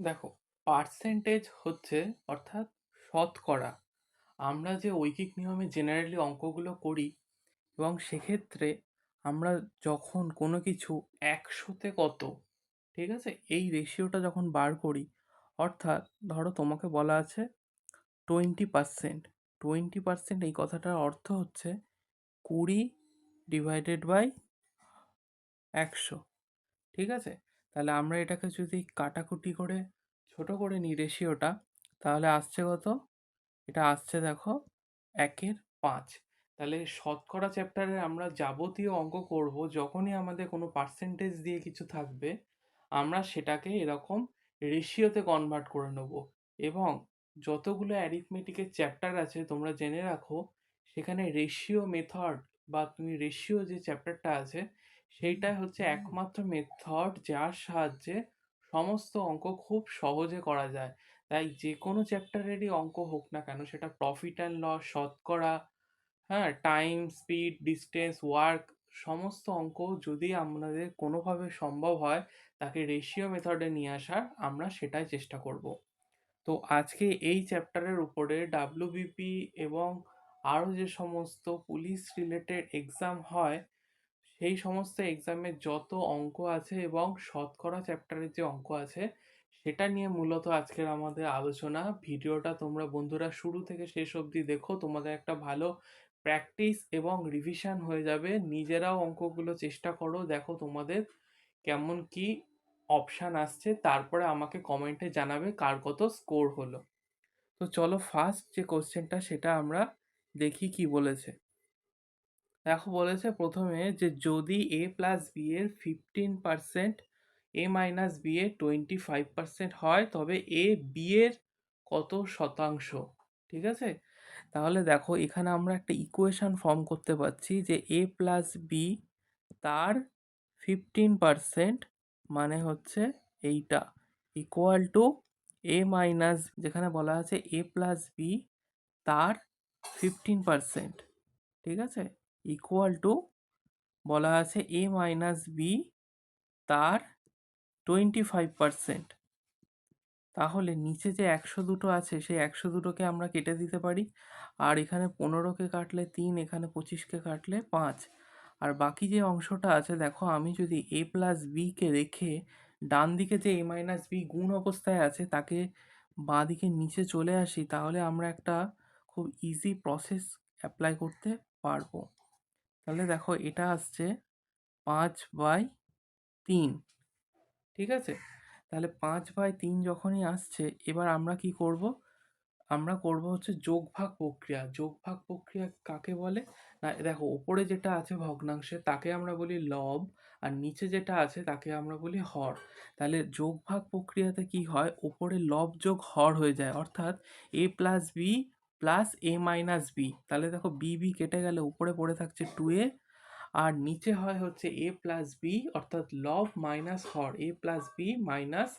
দেখো পার্সেন্টেজ হচ্ছে অর্থাৎ শতকরা। আমরা যে ঐকিক নিয়মে জেনারেলি অঙ্কগুলো করি এবং সেক্ষেত্রে আমরা যখন কোনো কিছু একশোতে কত, ঠিক আছে? এই রেশিওটা যখন বার করি, অর্থাৎ ধরো তোমাকে বলা আছে টোয়েন্টি পার্সেন্ট টোয়েন্টি পার্সেন্ট এই কথাটার অর্থ হচ্ছে কুড়ি ডিভাইডেড বাই একশো, ঠিক আছে? তাহলে আমরা এটাকে যদি কাটাকুটি করে ছোট করে নিই রেশিওটা, তাহলে আসছে কত? এটা আসছে দেখো একের পাঁচ। তাহলে শতকরা চ্যাপ্টারে আমরা যাবতীয় অঙ্ক করব, যখনই আমাদের কোনো পার্সেন্টেজ দিয়ে কিছু থাকবে, আমরা সেটাকে এরকম রেশিওতে কনভার্ট করে নেব। এবং যতগুলো অ্যারিথমেটিকের চ্যাপ্টার আছে, তোমরা জেনে রাখো, সেখানে রেশিও মেথড বা তুমি রেশিও যে চ্যাপ্টারটা আছে সেইটাই হচ্ছে একমাত্র মেথড যার সাহায্যে সমস্ত অঙ্ক খুব সহজে করা যায়। তাই যে কোনো চ্যাপ্টারেরই অঙ্ক হোক না কেন সেটা প্রফিট অ্যান্ড লস শতকরা হ্যাঁ টাইম স্পিড ডিস্টেন্স ওয়ার্ক সমস্ত অঙ্ক যদি আমাদের কোনোভাবে সম্ভব হয় তাকে রেশিও মেথডে নিয়ে আসার আমরা সেটাই চেষ্টা করব। তো আজকে এই চ্যাপ্টারের উপরে ডাব্লিউবিপি এবং আরও যে সমস্ত পুলিশ রিলেটেড এক্সাম হয় সেই সমস্ত এক্সামের যত অঙ্ক আছে এবং শতকরা চ্যাপ্টারের যে অঙ্ক আছে, সেটা নিয়ে মূলত আজকের আমাদের আলোচনা। ভিডিওটা তোমরা বন্ধুরা শুরু থেকে শেষ অবধি দেখো, তোমাদের একটা ভালো প্র্যাকটিস এবং রিভিশন হয়ে যাবে। নিজেরাও অঙ্কগুলো চেষ্টা করো, দেখো তোমাদের কেমন কি অপশান আসছে। তারপরে আমাকে কমেন্টে জানাবে কার কত স্কোর হলো। তো চলো ফার্স্ট যে কোশ্চেনটা সেটা আমরা দেখি কি বলেছে। দেখো বলেছে প্রথমে যে যদি এ প্লাস বি এর fifteen percent A minus B এর টোয়েন্টি ফাইভ পার্সেন্ট হয়, তবে এ বি এর কত শতাংশ? ঠিক আছে? তাহলে দেখো এখানে আমরা একটা ইকুয়েশন ফর্ম করতে পারছি যে এ প্লাস বি তার ফিফটিন পার্সেন্ট মানে হচ্ছে এইটা। ইকুয়াল টু এ মাইনাস যেখানে বলা আছে এ প্লাস বি তার ফিফটিন পার্সেন্ট ঠিক আছে? ইকুয়াল টু বলা আছে এ মাইনাস বি তার টোয়েন্টি ফাইভ পার্সেন্ট তাহলে নিচে যে একশো দুটো আছে, সেই একশো দুটোকে আমরা কেটে দিতে পারি। আর এখানে পনেরোকে কাটলে তিন, এখানে পঁচিশকে কাটলে পাঁচ। আর বাকি যে অংশটা আছে, দেখো আমি যদি এ প্লাস বিকে রেখে ডান দিকে যে এ মাইনাস বি গুণ অবস্থায় আছে, তাকে বাঁ দিকে নিচে চলে আসি, তাহলে আমরা একটা খুব ইজি প্রসেস অ্যাপ্লাই করতে পারব। তাহলে দেখো এটা আসছে পাঁচ বাই তিন, ঠিক আছে? তাহলে পাঁচ বাই তিন যখনই আসছে, এবার আমরা কি করব? আমরা করব হচ্ছে যোগ ভাগ প্রক্রিয়া। যোগ ভাগ প্রক্রিয়া কাকে বলে? না, দেখো, ওপরে যেটা আছে ভগ্নাংশে, তাকে আমরা বলি লব, আর নিচে যেটা আছে, তাকে আমরা বলি হর। তাহলে যোগ ভাগ প্রক্রিয়াতে কি হয়? ওপরে লব যোগ হর হয়ে যায়। অর্থাৎ A plus B plus A minus B তাহলে দেখো বি বি কেটে গেলে উপরে পড়ে থাকছে টু এ আর নিচে হয় হচ্ছে এ প্লাস বি অর্থাৎ লব minus Har. A plus B minus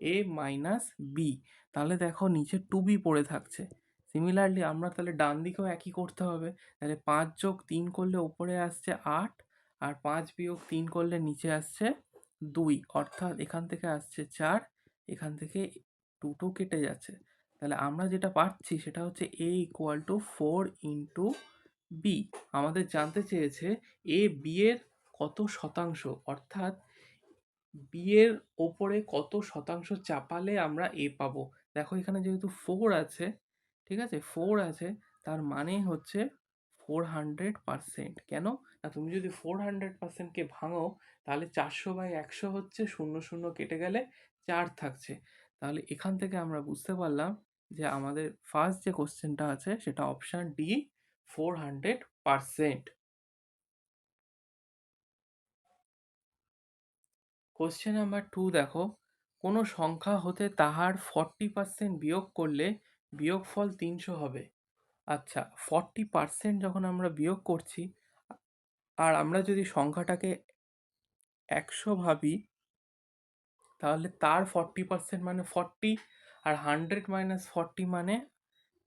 A minus B তাহলে দেখো নিচে টু বি পড়ে থাকছে। সিমিলারলি আমরা তাহলে ডান দিকেও একই করতে হবে। তাহলে পাঁচ যোগ তিন করলে উপরে আসছে আট আর পাঁচ বিয়োগ তিন করলে নিচে আসছে দুই। অর্থাৎ এখান থেকে আসছে চার, এখান থেকে দুটো কেটে যাচ্ছে। তাহলে আমরা যেটা পাচ্ছি সেটা হচ্ছে A equal to four into B আমাদের জানতে চেয়েছে এ বি এর কত শতাংশ? অর্থাৎ বি এর ওপরে কত শতাংশ চাপালে আমরা এ পাবো? দেখো এখানে যেহেতু ফোর আছে, ঠিক আছে? ফোর আছে, তার মানে হচ্ছে ফোর হান্ড্রেড পারসেন্ট কেন? না, তুমি যদি ফোর হান্ড্রেড পার্সেন্টকে ভাঙো, তাহলে চারশো বাই একশো হচ্ছে শূন্য শূন্য কেটে গেলে চার থাকছে। তাহলে এখান থেকে আমরা বুঝতে পারলাম যে আমাদের ফার্স্ট যে কোশ্চেনটা আছে, সেটা option D four hundred percent question number two দেখো, কোনো সংখ্যা হতে তাহার ফর্টি পার্সেন্ট বিয়োগ করলে বিয়োগফল তিনশো হবে। আচ্ছা ফর্টি পার্সেন্ট যখন আমরা বিয়োগ করছি, আর আমরা যদি সংখ্যাটাকে একশো ভাবি, তাহলে তার ফর্টি পার্সেন্ট মানে ফর্টি আর হান্ড্রেড মাইনাস ফর্টি মানে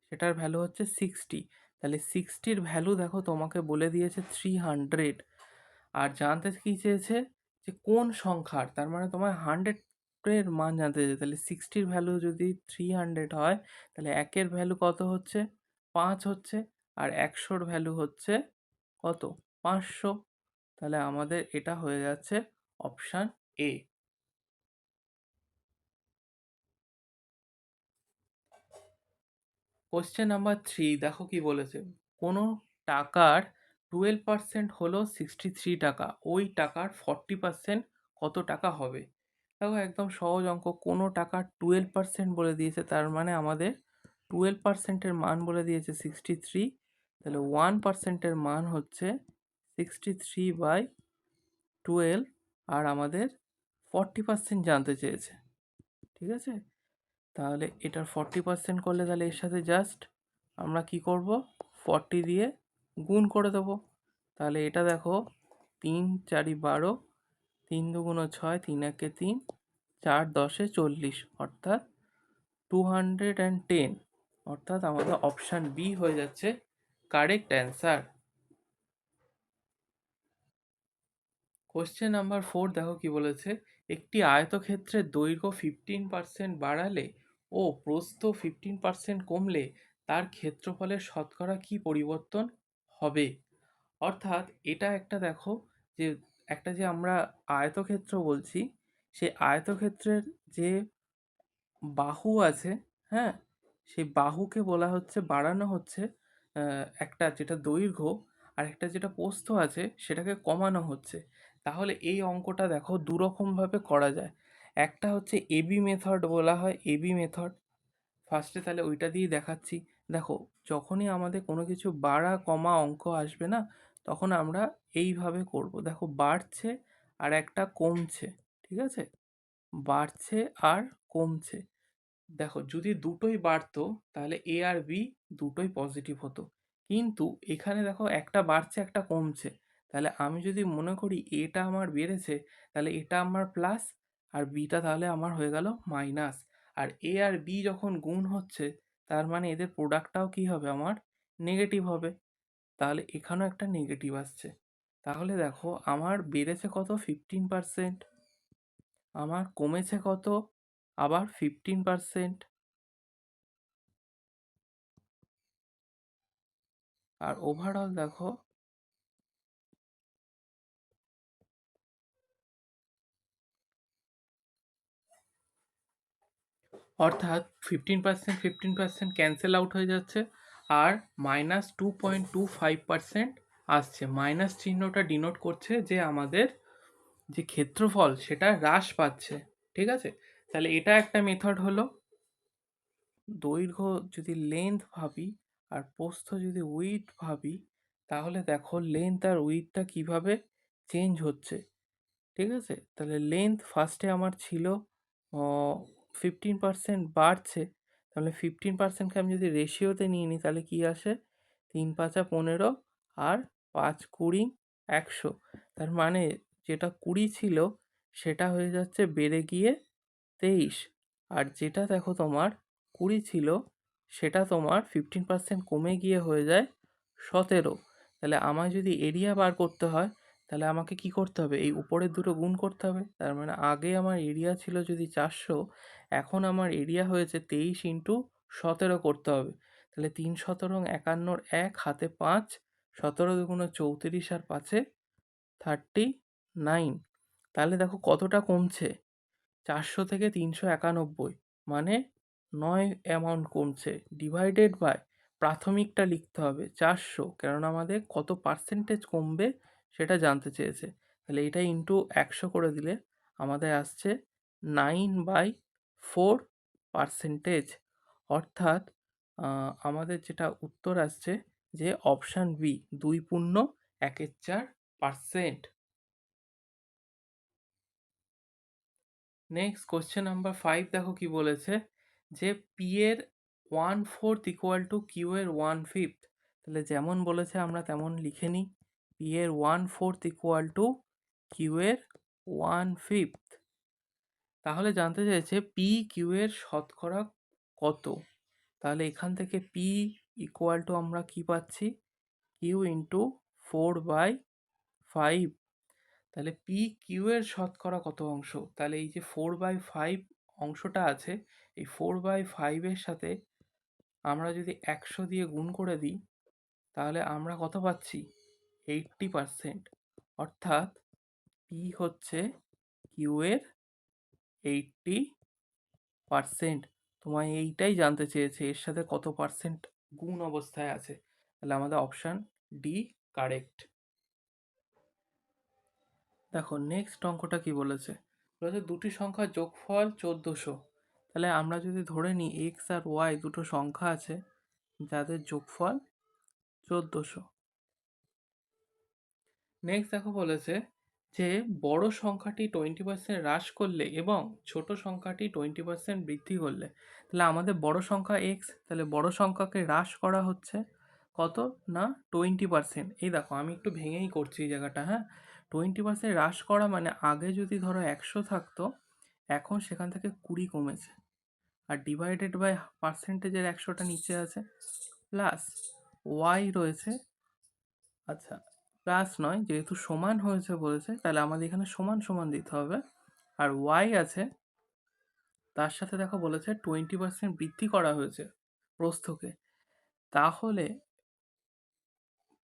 সেটার ভ্যালু হচ্ছে সিক্সটি তাহলে সিক্সটির ভ্যালু দেখো তোমাকে বলে দিয়েছে থ্রি হান্ড্রেড আর জানতে কী চেয়েছে? যে কোন সংখ্যার? তার মানে তোমার হান্ড্রেড একশোর মান জানতে চাইছে তাহলে সিক্সটির ভ্যালু যদি থ্রি হান্ড্রেড হয়, তাহলে একের ভ্যালু কত হচ্ছে? পাঁচ হচ্ছে। আর একশোর ভ্যালু হচ্ছে কত? পাঁচশো। তাহলে আমাদের এটা হয়ে যাচ্ছে option A question number three দেখো কি বলেছে। কোনো টাকার টুয়েলভ পার্সেন্ট হলো সিক্সটি থ্রি টাকা, ওই টাকার ফর্টি পার্সেন্ট কত টাকা হবে? দেখো একদম সহজ অঙ্ক, কোনো টাকার টুয়েলভ পার্সেন্ট বলে দিয়েছে, তার মানে আমাদের টুয়েলভ পার্সেন্টের মান বলে দিয়েছে সিক্সটি থ্রি তাহলে ওয়ান পার্সেন্টের মান হচ্ছে সিক্সটি থ্রি বাই টুয়েলভ আর আমাদের ফর্টি পার্সেন্ট জানতে চেয়েছে। ঠিক আছে? তাহলে এটার ফর্টি পার্সেন্ট করলে তাহলে এর সাথে জাস্ট আমরা কি করব? ফর্টি দিয়ে গুণ করে দেবো। তাহলে এটা দেখো, তিন চারি বারো, তিন দুগুণো ছয়, তিন একে তিন, চার দশে চল্লিশ। অর্থাৎ টু হান্ড্রেড অ্যান্ড টেন অর্থাৎ আমাদের অপশান বি হয়ে যাচ্ছে correct answer question number four দেখো কি বলেছে, একটি আয়তক্ষেত্রের দৈর্ঘ্য ফিফটিন পার্সেন্ট বাড়ালে ও প্রস্থ ফিফটিন পার্সেন্ট কমলে তার ক্ষেত্রফলের শতকরা কি পরিবর্তন হবে? অর্থাৎ এটা একটা দেখো যে, একটা যে আমরা আয়তক্ষেত্র বলছি সেই আয়তক্ষেত্রের যে বাহু আছে হ্যাঁ? সেই বাহুকে বলা হচ্ছে, বাড়ানো হচ্ছে একটা যেটা দৈর্ঘ্য আর একটা যেটা প্রস্থ আছে, সেটাকে কমানো হচ্ছে। তাহলে এই অঙ্কটা দেখো দুরকমভাবে করা যায়। একটা হচ্ছে এবি মেথড বলা হয় এবি মেথড ফার্স্টে তাহলে ওইটা দিয়েই দেখাচ্ছি। দেখো, যখনই আমাদের কোনো কিছু বাড়া কমা অঙ্ক আসবে না, তখন আমরা এইভাবে করব। দেখো, বাড়ছে আর একটা কমছে, ঠিক আছে? বাড়ছে আর কমছে। দেখো, যদি দুটোই বাড়তো, তাহলে এ আর বি দুটোই পজিটিভ হতো। কিন্তু এখানে দেখো, একটা বাড়ছে, একটা কমছে। তাহলে আমি যদি মনে করি এটা আমার বেড়েছে, তাহলে এটা আমার প্লাস আর বিটা তাহলে আমার হয়ে গেল মাইনাস আর এ আর বি যখন গুণ হচ্ছে, তার মানে এদের প্রোডাক্টটাও কী হবে আমার? নেগেটিভ হবে। তাহলে এখানেও একটা নেগেটিভ আসছে। তাহলে দেখো, আমার বেড়েছে কত? ফিফটিন পারসেন্ট আমার কমেছে কত? আবার ফিফটিন পারসেন্ট আর ওভারঅল দেখো অর্থাৎ fifteen percent fifteen percent cancel out হয়ে যাচ্ছে আর minus two point two five percent আসছে। মাইনাস চিহ্নটা ডিনোট করছে যে আমাদের যে ক্ষেত্রফল সেটা হ্রাস পাচ্ছে, ঠিক আছে? তাহলে এটা একটা মেথড হলো। দৈর্ঘ্য যদি লেন্থ ভাবি আর প্রস্থ যদি উইথ ভাবি, তাহলে দেখো লেন্থ আর উইথটা কীভাবে চেঞ্জ হচ্ছে, ঠিক আছে? তাহলে লেন্থ ফার্স্টে আমার ছিল ফিফটিন পার্সেন্ট বাড়ছে, তাহলে ফিফটিন পার্সেন্টকে আমি যদি রেশিওতে নিয়ে নিই, তাহলে কী আসে? তিন পাঁচা পনেরো আর পাঁচ কুড়ি একশো। তার মানে যেটা কুড়ি ছিল, সেটা হয়ে যাচ্ছে বেড়ে গিয়ে তেইশ। আর যেটা দেখো তোমার কুড়ি ছিল, সেটা তোমার ফিফটিন পার্সেন্ট কমে গিয়ে হয়ে যায় সতেরো। তাহলে আমায় যদি এরিয়া বার করতে হয় তাহলে আমাকে কি করতে হবে? এই উপরের দুটো গুণ করতে হবে। তার মানে আগে আমার এরিয়া ছিল যদি চারশো, এখন আমার এরিয়া হয়েছে তেইশ ইন্টু সতেরো করতে হবে। তাহলে তিন সতেরো একান্নর এক, হাতে পাঁচ, সতেরো দুগুণ চৌত্রিশ আর পাঁচে থার্টি নাইন তাহলে দেখো কতটা কমছে? চারশো থেকে তিনশো একানব্বই মানে নয় অ্যামাউন্ট কমছে। ডিভাইডেড বাই প্রাথমিকটা লিখতে হবে চারশো, কেননা আমাদের কত পার্সেন্টেজ কমবে? সেটা জানতে চেয়েছে। তাহলে এটা ইন্টু একশো করে দিলে আমাদের আসছে নাইন বাই ফোর পার্সেন্টেজ। অর্থাৎ আমাদের যেটা উত্তর আসছে যে অপশান বি, দুই পূর্ণ, একের চার percent. Next question number five দেখো কি বলেছে যে পি এর one fourth equal to Q এর ওয়ান ফিফথ। তাহলে যেমন বলেছে আমরা তেমন লিখে নিই। এর one fourth equal to Q এর ওয়ান ফিফথ তাহলে জানতে চাইছে পি কিউ এর শতকরা কত? তাহলে এখান থেকে পি ইকুয়াল টু আমরা কি পাচ্ছি? Q into four by five তাহলে পি কিউ এর শতকরা কত অংশ? তাহলে এই যে ফোর বাই ফাইভ অংশটা আছে, এই ফোর বাই ফাইভের সাথে আমরা যদি একশো দিয়ে গুণ করে দিই, তাহলে আমরা কত পাচ্ছি? এইট্টি পারসেন্ট অর্থাৎ পি হচ্ছে কিউ এর এইট্টি পারসেন্ট তোমায় এইটাই জানতে চেয়েছে, এর সাথে কত পার্সেন্ট গুণ অবস্থায় আছে? তাহলে আমাদের অপশান ডি কারেক্ট দেখো নেক্সট অঙ্কটা কি বলেছে? বলেছে দুটি সংখ্যার যোগফল চোদ্দোশো। তাহলে আমরা যদি ধরে নিই এক্স আর ওয়াই দুটো সংখ্যা আছে, যাদের যোগফল চোদ্দোশো। নেক্সট দেখো বলেছে যে, বড় সংখ্যাটি টোয়েন্টি পার্সেন্ট হ্রাস করলে এবং ছোট সংখ্যাটি টোয়েন্টি পার্সেন্ট বৃদ্ধি করলে। তাহলে আমাদের বড় সংখ্যা এক্স তাহলে বড় সংখ্যাকে হ্রাস করা হচ্ছে কত? না টোয়েন্টি পার্সেন্ট এই দেখো, আমি একটু ভেঙেই করছি এই জায়গাটা হ্যাঁ? টোয়েন্টি পার্সেন্ট হ্রাস করা মানে আগে যদি ধরো একশো থাকতো, এখন সেখান থেকে কুড়ি কমেছে। আর ডিভাইডেড বাই পার্সেন্টেজের একশোটা নিচে আছে প্লাস ওয়াই রয়েছে আচ্ছা প্লাস নয়, যেহেতু সমান হয়েছে বলেছে, তাহলে আমাদের এখানে সমান সমান দিতে হবে। আর ওয়াই আছে, তার সাথে দেখো বলেছে টোয়েন্টি পার্সেন্ট বৃদ্ধি করা হয়েছে প্রস্থকে। তাহলে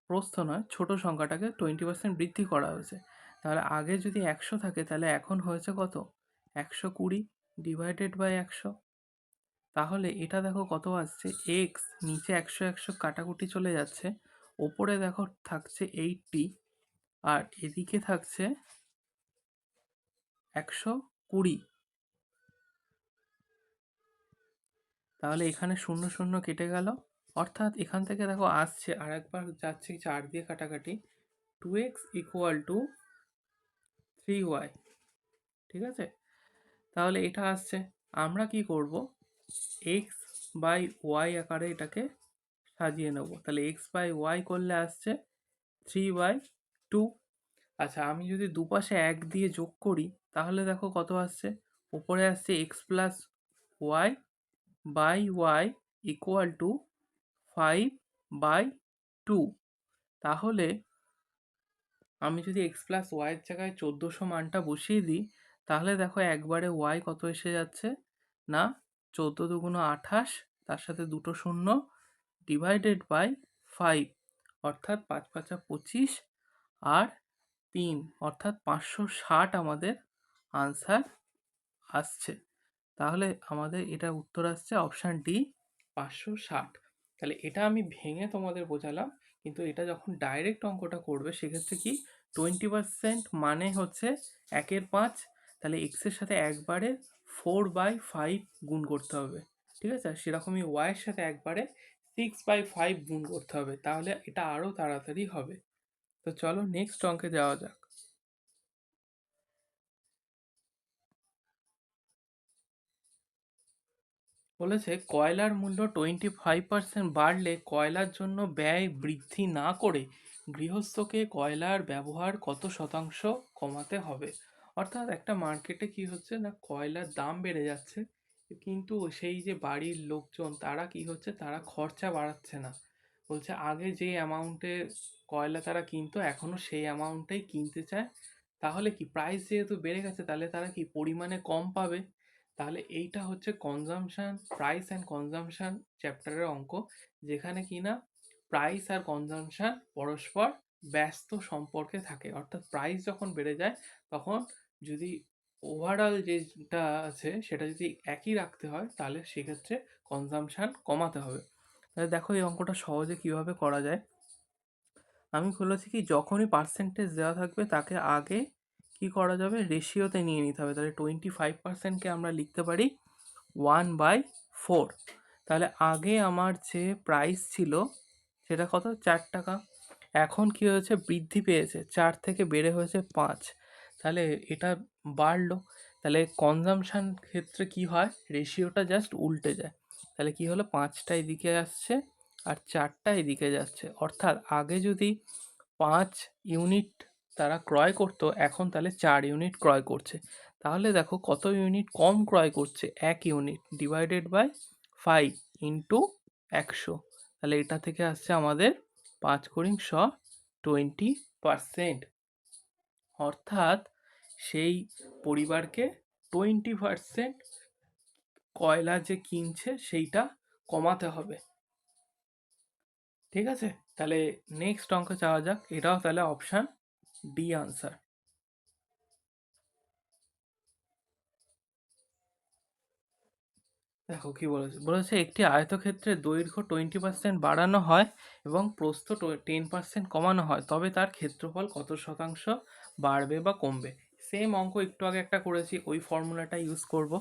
প্রস্থ নয়, ছোট সংখ্যাটাকে টোয়েন্টি পার্সেন্ট বৃদ্ধি করা হয়েছে। তাহলে আগে যদি একশো থাকে, তাহলে এখন হয়েছে কত? একশো কুড়ি ডিভাইডেড বাই একশো। তাহলে এটা দেখো কত আসছে? এক্স নিচে একশো একশো কাটাকুটি চলে যাচ্ছে। ওপরে দেখো থাকছে এইটটি আর এদিকে থাকছে একশো কুড়ি। তাহলে এখানে শূন্য শূন্য কেটে গেল। অর্থাৎ এখান থেকে দেখো আসছে আর একবার যাচ্ছে চার দিয়ে কাটাকাটি। Two X equal to three Y ঠিক আছে? তাহলে এটা আসছে। আমরা কি করব? এক্স বাই ওয়াই আকারে এটাকে সাজিয়ে নেব। তাহলে এক্স বাই ওয়াই করলে আসছে থ্রি বাই টু আচ্ছা আমি যদি দুপাশে এক দিয়ে যোগ করি, তাহলে দেখো কত আসছে? উপরে আসছে X plus Y by Y equal to five by two তাহলে আমি যদি এক্স প্লাস ওয়াইয়ের জায়গায় চোদ্দোশো মানটা বসিয়ে দিই, তাহলে দেখো একবারে ওয়াই কত এসে যাচ্ছে? না, চোদ্দ দুগুণো আঠাশ, তার সাথে দুটো শূন্য ডিভাইডেড বাই ফাইভ অর্থাৎ পাঁচ পাঁচা পঁচিশ আর তিন, অর্থাৎ পাঁচশো ষাট আমাদের আনসার আসছে। তাহলে আমাদের এটা উত্তর আসছে অপশান ডি পাঁচশো ষাট। তাহলে এটা আমি ভেঙে তোমাদের বোঝালাম, কিন্তু এটা যখন ডাইরেক্ট অঙ্কটা করবে, সেক্ষেত্রে কি টোয়েন্টি পার্সেন্ট মানে হচ্ছে একের পাঁচ, তাহলে এক্সের সাথে একবারে ফোর বাই ফাইভ গুণ করতে হবে। ঠিক আছে? সেরকমই ওয়াইয়ের সাথে একবারে সিক্স বাই ফাইভ গুণ করতে হবে, তাহলে এটা আরও তাড়াতাড়ি হবে। তো চলো নেক্সট অঙ্কে যাওয়া যাক। বলেছে, কয়লার মূল্য টোয়েন্টি ফাইভ পার্সেন্ট বাড়লে কয়লার জন্য ব্যয় বৃদ্ধি না করে গৃহস্থকে কয়লার ব্যবহার কত শতাংশ কমাতে হবে? অর্থাৎ একটা মার্কেটে কি হচ্ছে না, কয়লার দাম বেড়ে যাচ্ছে। কিন্তু সেই যে বাড়ির লোকজন, তারা কি হচ্ছে? তারা খরচা বাড়াচ্ছে না। বলছে আগে যে অ্যামাউন্টে কয়লা তারা কিনতো এখনও সেই অ্যামাউন্টেই কিনতে চায়। তাহলে কি প্রাইস যেহেতু বেড়ে গেছে, তাহলে তারা কি পরিমাণে কম পাবে? তাহলে এইটা হচ্ছে কনজামশান প্রাইস অ্যান্ড কনজামশান চ্যাপ্টারের অঙ্ক। যেখানে কি না প্রাইস আর কনজামশান পরস্পর ব্যস্ত সম্পর্কে থাকে। অর্থাৎ প্রাইস যখন বেড়ে যায়, তখন যদি ওভারঅল যেটা আছে, সেটা যদি একই রাখতে হয়, তাহলে সেক্ষেত্রে কনজামশান কমাতে হবে। তাহলে দেখো এই অঙ্কটা সহজে কীভাবে করা যায়। আমি বলেছি কি, যখনই পার্সেন্টেজ দেওয়া থাকবে, তাকে আগে কি করা যাবে? রেশিওতে নিয়ে নিতে হবে। তাহলে টোয়েন্টি ফাইভ পার্সেন্টকে আমরা লিখতে পারি ওয়ান বাই ফোর তাহলে আগে আমার যে প্রাইস ছিল, সেটা কত? চার টাকা। এখন কি হয়েছে? বৃদ্ধি পেয়েছে। চার থেকে বেড়ে হয়েছে পাঁচ। তাহলে এটা বাড়লো। তাহলে কনজামশান ক্ষেত্রে কি হয়? রেশিওটা জাস্ট উল্টে যায়। তাহলে কি হলো? পাঁচটা এদিকে আসছে আর চারটা এদিকে যাচ্ছে। অর্থাৎ আগে যদি পাঁচ ইউনিট তারা ক্রয় করতো, এখন তাহলে চার ইউনিট ক্রয় করছে। তাহলে দেখো কত ইউনিট কম ক্রয় করছে? এক unit divided by five into একশো। তাহলে এটা থেকে আসছে আমাদের পাঁচ করিং শ টোয়েন্টি পারসেন্ট অর্থাৎ সেই পরিবারকে টোয়েন্টি পার্সেন্ট কয়লা যে কিনছে সেইটা কমাতে হবে। ঠিক আছে? তাহলে নেক্সট অঙ্ক চাওয়া যাক। এটাও তাহলে অপশান ডি আনসার দেখো কি বলেছে? বলেছে একটি আয়তক্ষেত্রের দৈর্ঘ্য টোয়েন্টি পার্সেন্ট বাড়ানো হয় এবং প্রস্থ টেন পার্সেন্ট কমানো হয়, তবে তার ক্ষেত্রফল কত শতাংশ বাড়বে বা কমবে? সেম অঙ্ক একটু আগে একটা করেছি, ওই ফর্মুলাটা ইউজ করব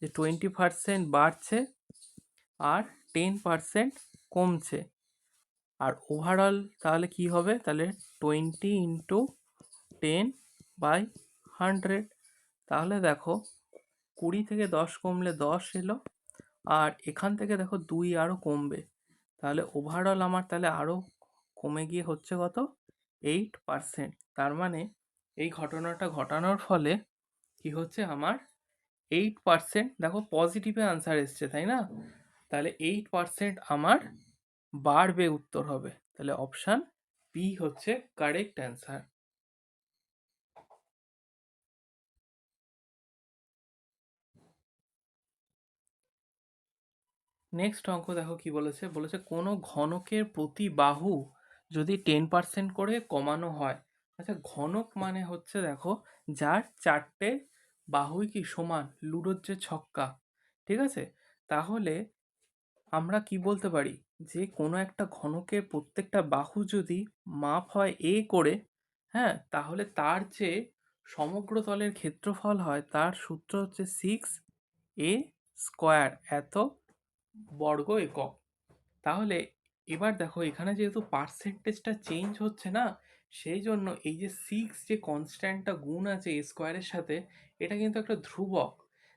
যে টোয়েন্টি পার্সেন্ট বাড়ছে আর টেন পার্সেন্ট কমছে। আর ওভারঅল তাহলে কি হবে? তাহলে twenty into ten by hundred তাহলে দেখো, কুড়ি থেকে দশ কমলে দশ এলো, আর এখান থেকে দেখো দুই আরও কমবে। তাহলে ওভারঅল আমার তাহলে আরও কমে গিয়ে হচ্ছে কত? এইট পারসেন্ট তার মানে এই ঘটনাটা ঘটানোর ফলে কি হচ্ছে আমার এইট পারসেন্ট দেখো পজিটিভে আনসার এসছে, তাই না? তাহলে এইট পারসেন্ট আমার বাড়বে উত্তর হবে। তাহলে অপশান বি হচ্ছে কারেক্ট অ্যান্সার নেক্সট অঙ্ক দেখো কি বলেছে? বলেছে কোনো ঘনকের প্রতি বাহু যদি টেন পার্সেন্ট করে কমানো হয় আচ্ছা ঘনক মানে হচ্ছে দেখো, যার চারটে বাহুই কি সমান? লুডোর যে ছক্কা, ঠিক আছে? তাহলে আমরা কি বলতে পারি? যে কোনো একটা ঘনকের প্রত্যেকটা বাহু যদি মাপ হয় এ করে হ্যাঁ তাহলে তার যে সমগ্র তলের ক্ষেত্রফল হয়, তার সূত্র হচ্ছে সিক্স এ স্কোয়ার এত বর্গ একক। তাহলে এবার দেখো, এখানে যেহেতু পার্সেন্টেজটা চেঞ্জ হচ্ছে না সেই জন্য এই যে সিক্স যে কনস্ট্যান্টটা গুণ আছে এ স্কোয়ারের সাথে, এটা কিন্তু একটা ধ্রুবক।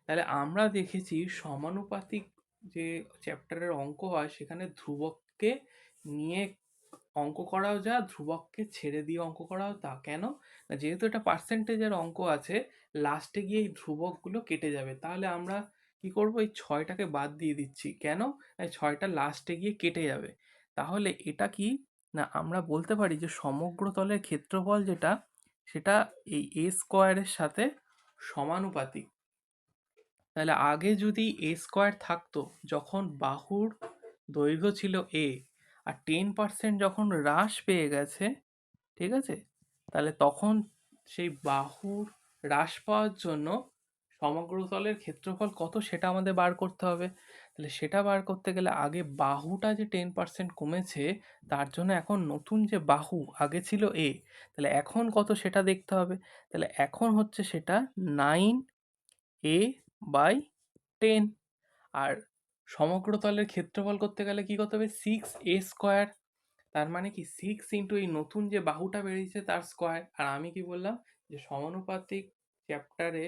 তাহলে আমরা দেখেছি সমানুপাতিক যে চ্যাপ্টারের অঙ্ক হয়, সেখানে ধ্রুবককে নিয়ে অঙ্ক করাও যা, ধ্রুবককে ছেড়ে দিয়ে অঙ্ক করাও তা। কেন? না, যেহেতু এটা পার্সেন্টেজের অঙ্ক আছে লাস্টে গিয়ে এই ধ্রুবকগুলো কেটে যাবে। তাহলে আমরা কি করব? এই ছয়টাকে বাদ দিয়ে দিচ্ছি। কেন? ছয়টা লাস্টে গিয়ে কেটে যাবে। তাহলে এটা কি? না, আমরা বলতে পারি যে সমগ্র তলের ক্ষেত্রফল যেটা, সেটা এই এ স্কোয়ারের সাথে সমানুপাতিক। তাহলে আগে যদি এ স্কোয়ার থাকতো, যখন বাহুর দৈর্ঘ্য ছিল এ আর টেন পার্সেন্ট যখন হ্রাস পেয়ে গেছে, ঠিক আছে? তাহলে তখন সেই বাহুর হ্রাস পাওয়ার জন্য সমগ্র তলের ক্ষেত্রফল কত সেটা আমাদের বার করতে হবে। তাহলে সেটা বার করতে গেলে আগে বাহুটা যে টেন পার্সেন্ট কমেছে, তার জন্য এখন নতুন যে বাহু আগে ছিল এ তাহলে এখন কত সেটা দেখতে হবে। তাহলে এখন হচ্ছে সেটা নাইন এ বাই টেন আর সমগ্র তলের ক্ষেত্রফল করতে গেলে কী করতে হবে? সিক্স এ স্কোয়ার তার মানে কি? সিক্স ইন্টু এই নতুন যে বাহুটা বেরিয়েছে তার স্কোয়ার আর আমি কি বললাম? যে সমানুপাতিক চ্যাপ্টারে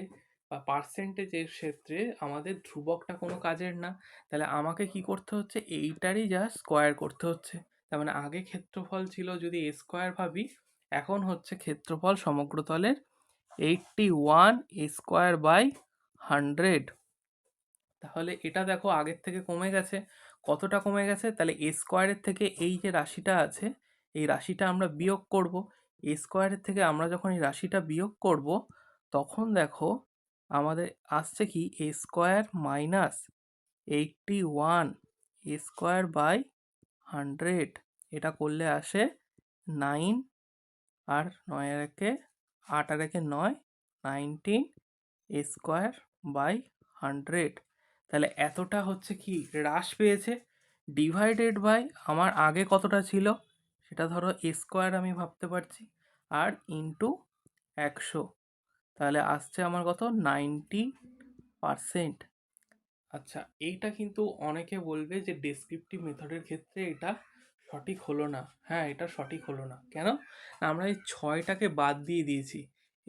বা পার্সেন্টেজের ক্ষেত্রে আমাদের ধ্রুবকটা কোনো কাজের না। তাহলে আমাকে কি করতে হচ্ছে? এইটারই যা স্কোয়ার করতে হচ্ছে। তার মানে আগে ক্ষেত্রফল ছিল যদি এ স্কোয়ার ভাবি, এখন হচ্ছে ক্ষেত্রফল সমগ্র তলের eighty one A square by hundred তাহলে এটা দেখো আগের থেকে কমে গেছে। কতটা কমে গেছে? তাহলে এ স্কোয়ারের থেকে এই যে রাশিটা আছে, এই রাশিটা আমরা বিয়োগ করব। এ স্কোয়ারের থেকে আমরা যখন এই রাশিটা বিয়োগ করব, তখন দেখো আমাদের আসছে কি? A square minus eighty one A square by hundred এটা করলে আসে নাইন আর নয় একে আট আর একে নয় nineteen A square by hundred তাহলে এতটা হচ্ছে কি? হ্রাস পেয়েছে। ডিভাইডেড বাই আমার আগে কতটা ছিল? সেটা ধরো এ স্কোয়ার আমি ভাবতে পারছি। আর ইন্টু একশো। তাহলে আসছে আমার কত? Ninety percent. আচ্ছা এইটা কিন্তু অনেকে বলবে যে ডেসক্রিপটিভ মেথডের ক্ষেত্রে এটা সঠিক হলো না। হ্যাঁ এটা সঠিক হলো না। কেন? না আমরা এই ছয়টাকে বাদ দিয়ে দিয়েছি।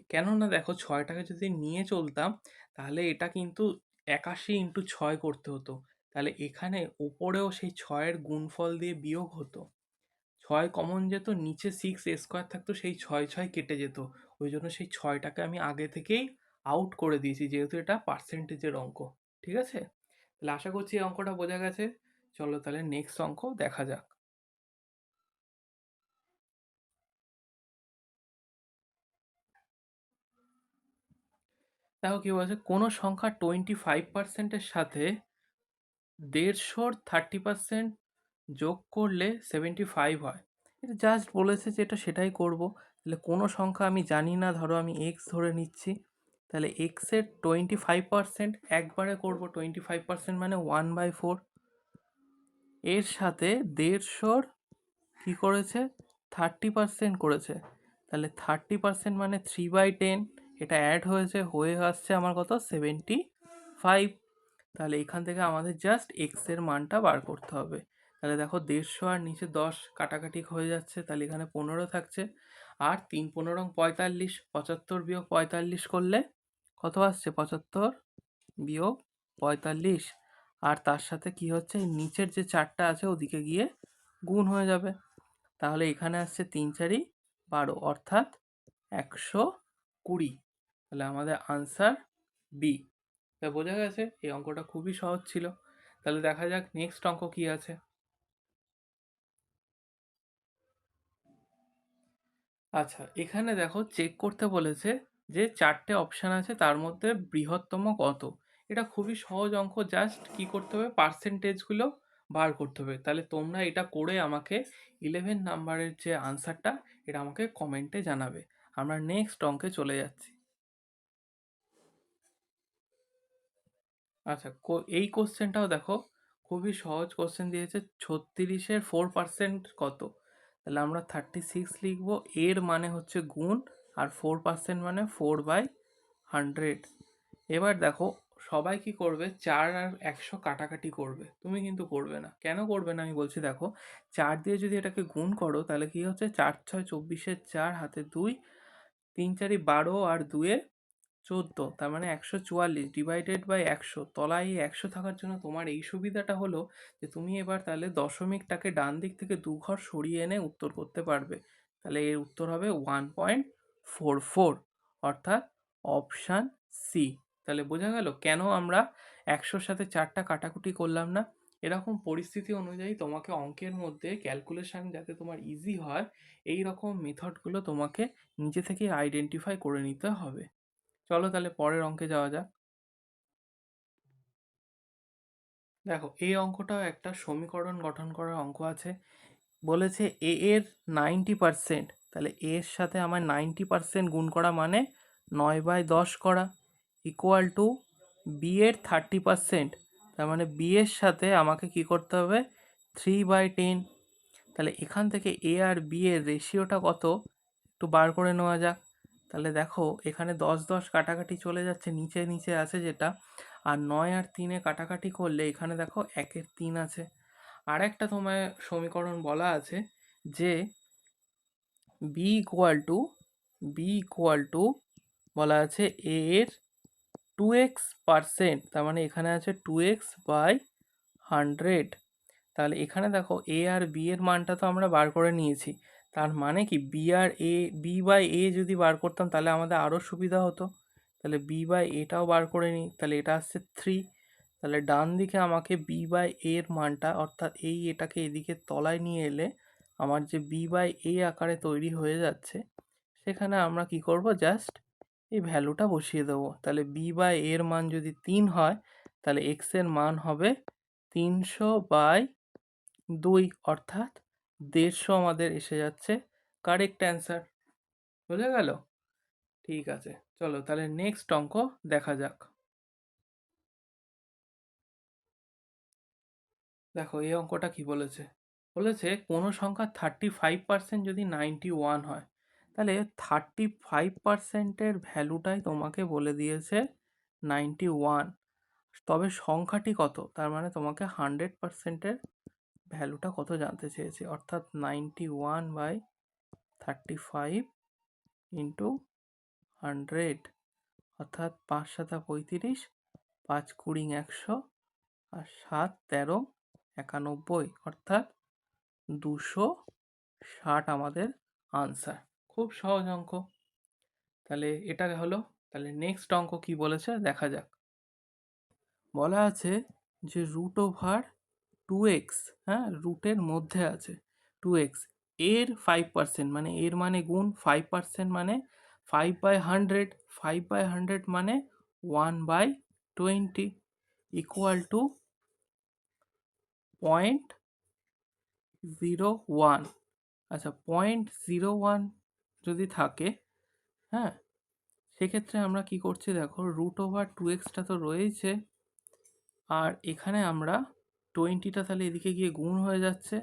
কেননা দেখো, ছয়টাকে যদি নিয়ে চলতাম, তাহলে এটা কিন্তু একাশি ইন্টু ছয় করতে হতো। তাহলে এখানে ওপরেও সেই ছয়ের গুণফল দিয়ে বিয়োগ হতো। ছয় কমন যেত, নিচে সিক্স স্কোয়ার থাকতো, সেই ছয় ছয় কেটে যেত। ওই জন্য সেই ছয়টাকে আমি আগে থেকেই আউট করে দিয়েছি, যেহেতু এটা পার্সেন্টেজের অঙ্ক, ঠিক আছে? তাহলে আশা করছি এই অঙ্কটা বোঝা গেছে। চলো তাহলে নেক্সট অঙ্ক দেখা যাক। দেখো কি বলছে, কোনো সংখ্যা টোয়েন্টি ফাইভ পার্সেন্টের সাথে দেড়শোর থার্টি পার্সেন্ট যোগ করলে সেভেন্টি ফাইভ হয়। এটা জাস্ট বলেছে যে এটা সেটাই করব। তাহলে কোনো সংখ্যা আমি জানি না, ধরো আমি এক্স ধরে নিচ্ছি, তাহলে এক্সের টোয়েন্টি ফাইভ পার্সেন্ট একবারে করব টোয়েন্টি ফাইভ পার্সেন্ট মানে ওয়ান বাই ফোর এর সাথে দেড়শোর কী করেছে? থার্টি পার্সেন্ট করেছে, তাহলে থার্টি পার্সেন্ট মানে থ্রি বাই টেন এটা অ্যাড হয়েছে, হয়ে আসছে আমার কত? সেভেন্টি ফাইভ তাহলে এখান থেকে আমাদের জাস্ট এক্সের মানটা বার করতে হবে, তাহলে দেখো দেড়শো আর নিচে দশ কাটাকাটি হয়ে যাচ্ছে, তাহলে এখানে পনেরো থাকছে আর তিন পনেরো পঁয়তাল্লিশ, পঁচাত্তর বিয়োগ পঁয়তাল্লিশ করলে কত আসছে? পঁচাত্তর বিয়োগ পঁয়তাল্লিশ। আর তার সাথে কি হচ্ছে? নিচের যে চারটা আছে ওদিকে গিয়ে গুণ হয়ে যাবে। তাহলে এখানে আসছে তিন চারি বারো, অর্থাৎ একশো কুড়ি। তাহলে আমাদের আনসার বি তা বোঝা গেছে? এই অঙ্কটা খুবই সহজ ছিল। তাহলে দেখা যাক নেক্সট অঙ্ক কি আছে। আচ্ছা এখানে দেখো চেক করতে বলেছে যে চারটে অপশান আছে, তার মধ্যে বৃহত্তম কত? এটা খুবই সহজ অঙ্ক জাস্ট কি করতে হবে? পার্সেন্টেজগুলো বার করতে হবে। তাহলে তোমরা এটা করে আমাকে ইলেভেন নাম্বারের যে আনসারটা এটা আমাকে কমেন্টে জানাবে। আমরা নেক্সট অঙ্কে চলে যাচ্ছি। আচ্ছা এই কোশ্চেনটাও দেখো, খুবই সহজ কোশ্চেন দিয়েছে, ছত্রিশের ফোর পার্সেন্ট কত? তাহলে আমরা থার্টি সিক্স লিখব, এর মানে হচ্ছে গুণ, আর ফোর পার্সেন্ট মানে ফোর বাই হান্ড্রেড এবার দেখো, সবাই কি করবে? চার আর একশো কাটাকাটি করবে। তুমি কিন্তু করবে না। কেন করবে না? আমি বলছি দেখো, চার দিয়ে যদি এটাকে গুণ করো, তাহলে কি হচ্ছে? চার, ছয়, চব্বিশের চার, হাতে দুই, তিন, চারি, বারো আর দুয়ে চোদ্দ, তার মানে একশো চুয়াল্লিশ ডিভাইডেড বাই একশো। তলায় এই একশো থাকার জন্য তোমার এই সুবিধাটা হলো যে তুমি এবার তাহলে দশমিকটাকে ডান দিক থেকে দু ঘর সরিয়ে এনে উত্তর করতে পারবে। তাহলে এর উত্তর হবে ওয়ান পয়েন্ট ফোর ফোর অর্থাৎ অপশান সি তাহলে বোঝা গেল কেন আমরা একশোর সাথে চারটা কাটাকুটি করলাম না? এরকম পরিস্থিতি অনুযায়ী তোমাকে অঙ্কের মধ্যে ক্যালকুলেশান যাতে তোমার ইজি হয়, এই রকম মেথডগুলো তোমাকে নিজে থেকে আইডেন্টিফাই করে নিতে হবে। চলো তাহলে পরের অঙ্কে যাওয়া যাক। দেখো এই অঙ্কটাও একটা সমীকরণ গঠন করার অঙ্ক আছে। বলেছে এ এর নাইনটি পারসেন্ট তাহলে এর সাথে আমার নাইনটি পারসেন্ট গুণ করা মানে নয় বাই দশ করা। ইকুয়াল টু বি এর থার্টি পারসেন্ট তার মানে বি এর সাথে আমাকে কি করতে হবে? থ্রি বাই টেন তাহলে এখান থেকে এ আর বি এর রেশিওটা কত? একটু বার করে নেওয়া যাক। তাহলে দেখো এখানে দশ দশ কাটাকাটি চলে যাচ্ছে, নিচে নিচে আছে যেটা। আর নয় আর তিনে কাটাকাটি করলে এখানে দেখো একের তিন আছে। আর একটা তোমায় সমীকরণ বলা আছে যে B equal to B equal to বলা আছে এ এর টু এক্স পারসেন্ট তার মানে এখানে আছে টু এক্স বাই হান্ড্রেড তাহলে এখানে দেখো এ আর বি এর মানটা তো আমরা বার করে নিয়েছি। তার মানে কি? বি আর এ বি বাই এ যদি বার করতাম তাহলে আমাদের আরও সুবিধা হতো। তাহলে বি বাই এটাও বার করে নিই। তাহলে এটা আসছে থ্রি তাহলে ডান দিকে আমাকে বি বাই এর মানটা, অর্থাৎ এই এটাকে এদিকে তলায় নিয়ে এলে আমার যে বি বাই এ আকারে তৈরি হয়ে যাচ্ছে, সেখানে আমরা কি করব? জাস্ট এই ভ্যালুটা বসিয়ে দেবো। তাহলে বি বাই এর মান যদি তিন হয়, তাহলে এক্সের মান হবে তিনশো বাই দুই, অর্থাৎ দেড়শো আমাদের এসে যাচ্ছে। কারেক্ট অ্যান্সার বোঝা গেল? ঠিক আছে, চলো তাহলে নেক্সট অঙ্ক দেখা যাক। দেখো, এই অঙ্কটা কি বলেছে? বলেছে কোনো সংখ্যা থার্টি ফাইভ পার্সেন্ট যদি নাইনটি ওয়ান হয়, তাহলে থার্টি ফাইভ পার্সেন্টের ভ্যালুটাই তোমাকে বলে দিয়েছে নাইনটি ওয়ান তবে সংখ্যাটি কত? তার মানে তোমাকে হান্ড্রেড পার্সেন্টের ভ্যালুটা কত জানতে চেয়েছে? অর্থাৎ ninety one by thirty five into hundred, অর্থাৎ পাঁচ সাতা পঁয়ত্রিশ, পাঁচ কুড়ি একশো আর সাত তেরো একানব্বই, অর্থাৎ দুশো ষাট আমাদের আনসার খুব সহজ অঙ্ক। তাহলে এটা হলো, তাহলে নেক্সট অঙ্ক কি বলেছে? দেখা যাক। বলা আছে যে রুট ওভার টু এক্স হ্যাঁ রুটের মধ্যে আছে টু এক্সের ফাইভ পার্সেন্ট মানে এর মানে গুণ ফাইভ পার্সেন্ট মানে five by hundred five by hundred মানে one by twenty equal to point zero one আচ্ছা পয়েন্ট জিরো ওয়ান যদি থাকে হ্যাঁ সেক্ষেত্রে আমরা কি করছি দেখো রুট ওভার টু এক্সটা তো রয়েছে আর এখানে আমরা টোয়েন্টিটা তাহলে এদিকে গিয়ে গুণ হয়ে যাচ্ছে।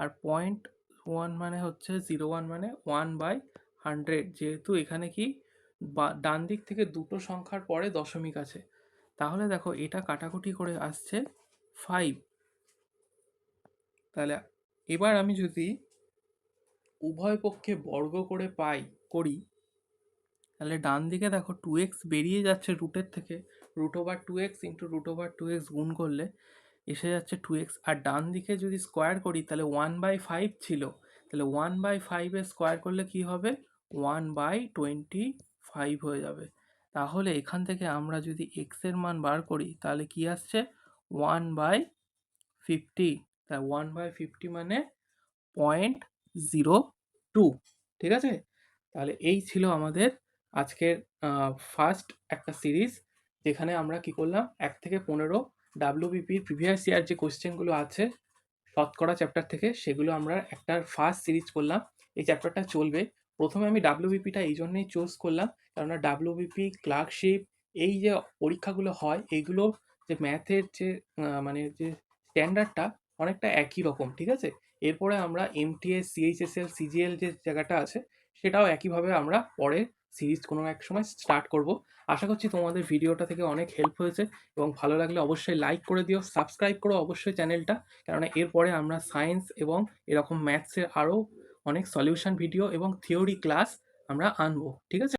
আর পয়েন্ট ওয়ান মানে হচ্ছে জিরো ওয়ান মানে ওয়ান বাই হান্ড্রেড যেহেতু এখানে কি বা, ডান দিক থেকে দুটো সংখ্যার পরে দশমিক আছে। তাহলে দেখো এটা কাটাকুটি করে আসছে ফাইভ তাহলে এবার আমি যদি উভয় পক্ষে বর্গ করে পাই, করি, তাহলে ডান দিকে দেখো টু এক্স বেরিয়ে যাচ্ছে রুটের থেকে। Root over two X into root over two X গুণ করলে এসে যাচ্ছে টু এক্স আর ডান দিকে যদি স্কোয়ার করি, তাহলে ওয়ান বাই ফাইভ ছিল। তাহলে ওয়ান বাই ফাইভে স্কোয়ার করলে কি হবে? ওয়ান বাই টোয়েন্টি ফাইভ হয়ে যাবে। তাহলে এখান থেকে আমরা যদি এক্সের মান বার করি, তাহলে কি আসছে? ওয়ান বাই ফিফটি তাই ওয়ান বাই ফিফটি মানে পয়েন্ট জিরো টু ঠিক আছে? তাহলে এই ছিল আমাদের আজকের ফার্স্ট একটা সিরিজ যেখানে আমরা কি করলাম? এক থেকে পনেরো ডাব্লিউবিপির প্রিভিয়াস ইয়ার যে কোশ্চেনগুলো আছে শতকরা চ্যাপ্টার থেকে, সেগুলো আমরা একটা ফার্স্ট সিরিজ করলাম। এই চ্যাপ্টারটা চলবে। প্রথমে আমি ডাব্লিউবিপিটা এই জন্যই চুজ করলাম, কেননা ডাব্লিউবিপি ক্লার্কশিপ এই যে পরীক্ষাগুলো হয় এইগুলো যে ম্যাথের যে মানে যে স্ট্যান্ডার্ডটা অনেকটা একই রকম, ঠিক আছে? এরপরে আমরা এমটিএস সিএইচএসএল সিজিএল যে জায়গাটা আছে, সেটাও একইভাবে আমরা পরে সিরিজ কোনো এক সময় স্টার্ট করব। আশা করছি তোমাদের ভিডিওটা থেকে অনেক হেল্প হয়েছে এবং ভালো লাগলে অবশ্যই লাইক করে দিও সাবস্ক্রাইব করো অবশ্যই চ্যানেলটা কেননা এরপরে আমরা সায়েন্স এবং এরকম ম্যাথসের আরও অনেক সলিউশন ভিডিও এবং থিওরি ক্লাস আমরা আনব, ঠিক আছে?